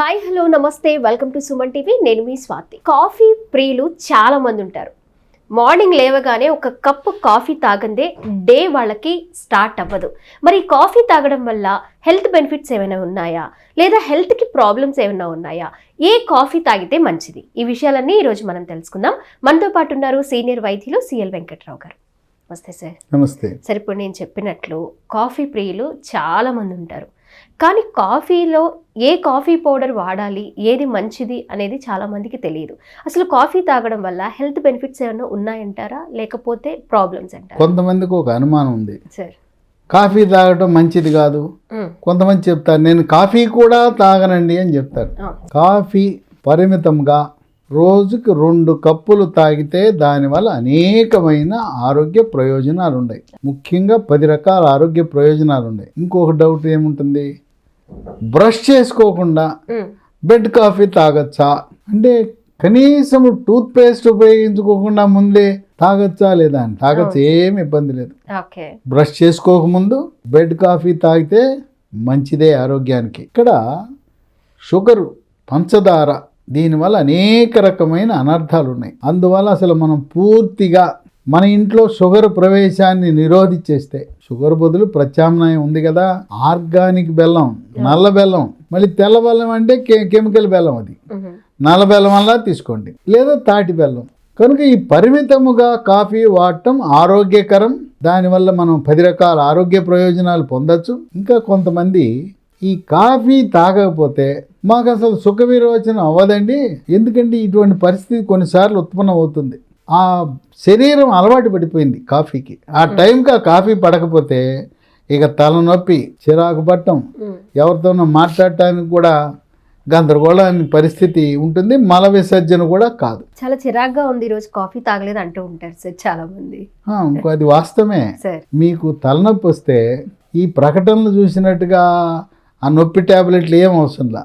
Hi hello నమస్తే. Welcome to Suman TV నేను మీ స్వాతి. కాఫీ ప్రియులు చాలా మంది ఉంటారు. మార్నింగ్ లేవగానే ఒక కప్పు కాఫీ తాగందే డే వాళ్ళకి స్టార్ట్ అవ్వదు. మరి కాఫీ తాగడం వల్ల హెల్త్ బెనిఫిట్స్ ఏమైనా ఉన్నాయా? లేదా హెల్త్కి ప్రాబ్లమ్స్ ఏమైనా ఉన్నాయా? ఏ కాఫీ తాగితే మంచిది? ఈ విషయాలన్నీ ఈరోజు మనం తెలుసుకుందాం. మనతో పాటు ఉన్నారు సీనియర్ వైద్యులు సిఎల్ వెంకట్రావు గారు. నమస్తే సార్ నమస్తే. సరే ఇప్పుడు నేను చెప్పినట్లు కాఫీ ప్రియులు చాలా మంది ఉంటారు. కానీ కాఫీలో ఏ కాఫీ పౌడర్ వాడాలి ఏది మంచిది అనేది చాలా మందికి తెలియదు. అసలు కాఫీ తాగడం వల్ల హెల్త్ బెనిఫిట్స్ ఏమైనా ఉన్నాయంటారా? లేకపోతే ప్రాబ్లమ్స్ అంటారా? కొంతమందికి ఒక అనుమానం ఉంది. సార్. కాఫీ తాగటం మంచిది కాదు. కొంతమంది చెప్తారు నేను కాఫీ కూడా తాగనండి అని చెప్తారు. కాఫీ పరిమితంగా రోజుకి రెండు కప్పులు తాగితే దానివల్ల అనేకమైన ఆరోగ్య ప్రయోజనాలు ఉన్నాయి ముఖ్యంగా పది రకాల ఆరోగ్య ప్రయోజనాలు ఉన్నాయి ఇంకొక డౌట్ ఏముంటుంది? బ్రష్ చేసుకోకుండా బెడ్ కాఫీ తాగొచ్చా? అంటే కనీసం టూత్ పేస్ట్ ఉపయోగించుకోకుండా ముందే తాగొచ్చా లేదా అని? తాగొచ్చు ఏమి ఇబ్బంది లేదు. బ్రష్ చేసుకోకముందు బెడ్ కాఫీ తాగితే మంచిదే ఆరోగ్యానికి. ఇక్కడ షుగరు పంచదార దీనివల్ల అనేక రకమైన అనర్థాలు ఉన్నాయి. అందువల్ల అసలు మనం పూర్తిగా మన ఇంట్లో షుగర్ ప్రవేశాన్ని నిరోధించేస్తే షుగర్ బదులు ప్రత్యామ్నాయం ఉంది కదా ఆర్గానిక్ బెల్లం నల్ల బెల్లం మళ్ళీ తెల్ల బెల్లం అంటే కెమికల్ బెల్లం అది. నల్ల బెల్లం వల్ల తీసుకోండి. లేదా తాటి బెల్లం. కనుక ఈ పరిమితముగా కాఫీ వాడటం ఆరోగ్యకరం. దానివల్ల మనం పది రకాల ఆరోగ్య ప్రయోజనాలు పొందొచ్చు. ఇంకా కొంతమంది ఈ కాఫీ తాగకపోతే మాకు అసలు సుఖ విరోచనం అవ్వదండి. ఎందుకంటే ఇటువంటి పరిస్థితి కొన్నిసార్లు ఉత్పన్నం అవుతుంది. ఆ శరీరం అలవాటు పడిపోయింది కాఫీకి. ఆ టైంకి ఆ కాఫీ పడకపోతే ఇక తలనొప్పి చిరాకు పట్టం ఎవరితోనో మాట్లాడటానికి కూడా గందరగోళాన్ని పరిస్థితి ఉంటుంది. మల విసర్జన కూడా కాదు. చాలా చిరాగ్గా ఉంది ఈరోజు కాఫీ తాగలేదు అంటూ ఉంటారు సార్ చాలా మంది ఇంకో అది వాస్తవమే. మీకు తలనొప్పి వస్తే ఈ ప్రకటనలు చూసినట్టుగా ఆ నొప్పి ట్యాబ్లెట్లు ఏం అవసరంలా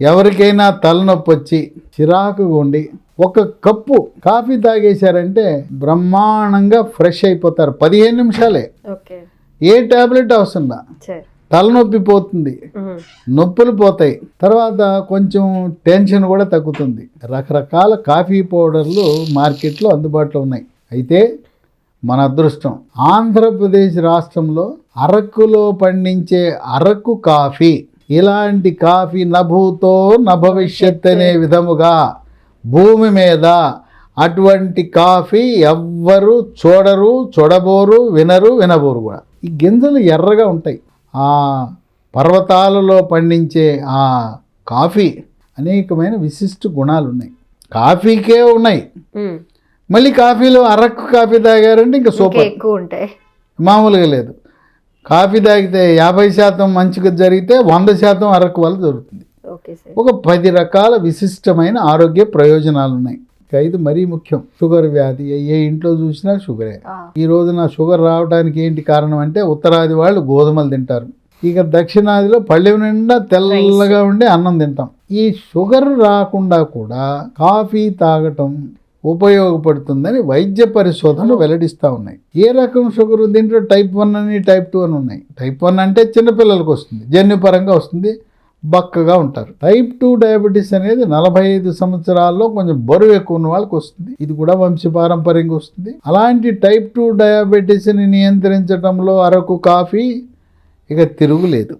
ఎవరికైనా తలనొప్పి వచ్చి చిరాకుగా ఉండి ఒక కప్పు కాఫీ తాగేశారంటే బ్రహ్మాండంగా ఫ్రెష్ అయిపోతారు. పదిహేను నిమిషాలే. ఏ ట్యాబ్లెట్ అవసరంలా సార్. తలనొప్పి పోతుంది. నొప్పులు పోతాయి. తర్వాత కొంచెం టెన్షన్ కూడా తగ్గుతుంది. రకరకాల కాఫీ పౌడర్లు మార్కెట్లో అందుబాటులో ఉన్నాయి. అయితే మన అదృష్టం ఆంధ్రప్రదేశ్ రాష్ట్రంలో అరకులో పండించే అరకు కాఫీ. ఇలాంటి కాఫీ నభూతో నభవిష్యత్ అనే విధముగా భూమి మీద అటువంటి కాఫీ ఎవ్వరు చూడరు చూడబోరు వినరు వినబోరు కూడా. ఈ గింజలు ఎర్రగా ఉంటాయి. ఆ పర్వతాలలో పండించే ఆ కాఫీ అనేకమైన విశిష్ట గుణాలు ఉన్నాయి. కాఫీకే ఉన్నాయి. మళ్ళీ కాఫీలో అరకు కాఫీ తాగారంటే ఇంకా ఇంకా సూపర్. ఎక్కువ ఉంటాయి. మామూలుగా లేదు. కాఫీ తాగితే యాభై శాతం మంచిగా జరిగితే వంద శాతం అరకు వల్ల జరుగుతుంది సార్. ఒక పది రకాల విశిష్టమైన ఆరోగ్య ప్రయోజనాలు ఉన్నాయి. ఇది మరీ ముఖ్యం. షుగర్ వ్యాధి ఏ ఇంట్లో చూసినా షుగరే. ఈ రోజున షుగర్ రావడానికి ఏంటి కారణం అంటే ఉత్తరాది వాళ్ళు గోధుమలు తింటారు. ఇక దక్షిణాదిలో పళ్ళెం నిండా తెల్లగా ఉండే అన్నం తింటాం. ఈ షుగర్ రాకుండా కూడా కాఫీ తాగటం ఉపయోగపడుతుందని వైద్య పరిశోధనలు వెల్లడిస్తూ ఉన్నాయి. ఏ రకం షుగర్? దీంట్లో టైప్ వన్ అని టైప్ టూ అని ఉన్నాయి. టైప్ వన్ అంటే చిన్నపిల్లలకు వస్తుంది. జన్యుపరంగా వస్తుంది. బక్కగా ఉంటారు. టైప్ టూ డయాబెటీస్ అనేది నలభై ఐదు సంవత్సరాల్లో కొంచెం బరువు ఎక్కువ ఉన్న వాళ్ళకి వస్తుంది. ఇది కూడా వంశపారంపర్యంగా వస్తుంది. అలాంటి టైప్ టూ డయాబెటీస్ని నియంత్రించడంలో అరకు కాఫీ ఇక తిరుగులేదు.